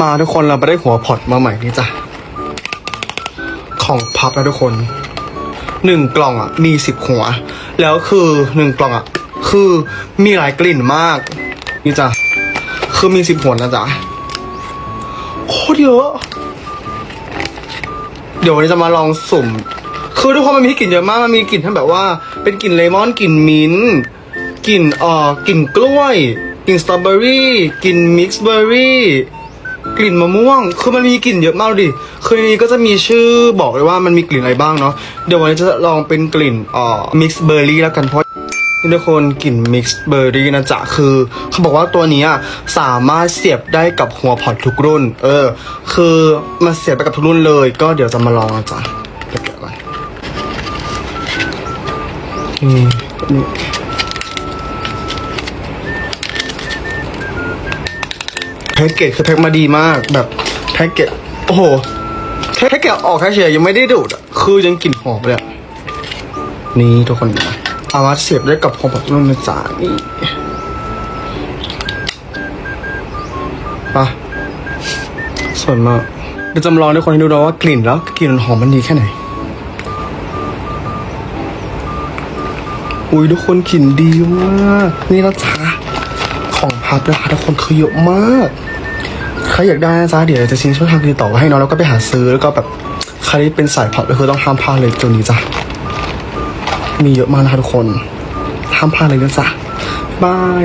มาทุกคนเราไปได้หัวพอดมาใหม่นี่จ้ะ ของพับนะทุกคนหนึ่งกล่องอะมีสิบหัว แล้วคือหนึ่งกล่องอะคือมีหลายกลิ่นมาก นี่จ้ะ คือมีสิบหัวนะจ๊ะโคตรเยอะ เดี๋ยววันนี้จะมาลองสุ่ม คือทุกคนมันมีกลิ่นเยอะมากมันมีกลิ่นทั้งแบบว่า เป็นกลิ่นเลมอนกลิ่นมิ้นท์กลิ่นเอ่อกลิ่นกล้วยกลิ่นสตรอเบอรี่กลิ่นมิกซ์เบอรี่ กลิ่นมะม่วง คือมันมีกลิ่นเยอะมากดิ คือในนี้ก็จะมีชื่อบอกเลยว่ามันมีกลิ่นอะไรบ้างเนาะ เดี๋ยววันนี้จะลองเป็นกลิ่นอ่อมิกซ์เบอร์รี่แล้วกันเพราะนี่ทุกคนกลิ่นมิกซ์เบอร์รี่นะจ๊ะคือเขาบอกว่าตัวนี้สามารถเสียบได้กับหัวพอดทุกรุ่น เออ คือมันเสียบไปกับทุกรุ่นเลย ก็เดี๋ยวจะมาลองนะจ๊ะเดี๋ยวแกะก่อนนี่ แพ็กเกจคือแพ็กมาดีมากแบบแพ็กเกจโอ้โหแค่แพ็กเกจออกแค่เฉยยังไม่ได้ดูดอะคือยังกลิ่นหอมเลยนี่ทุกคนนะสามารถเสียบได้กับของแบบนุ่มนะจ๊ะนี่ไปะสวยมากเดี๋ยวจำลองให้ทุกคนให้ดูนะว่ากลิ่นแล้วกลิ่นหอมมันดีแค่ไหนอุ้ยทุกคนกลิ่นดีมากนี่นะจ๊ะ ของพับนะคะทุกคนคือเยอะมากใครอยากได้นะจ๊ะเดี๋ยวจะทิ้งช่องทางติดต่อไว้ให้น้องแล้วก็ไปหาซื้อแล้วก็แบบใครที่เป็นสายพับก็คือต้องห้ามพลาดเลยตัวนี้จ้ะมีเยอะมากนะคะทุกคนห้ามพลาดเลยนะจ๊ะบาย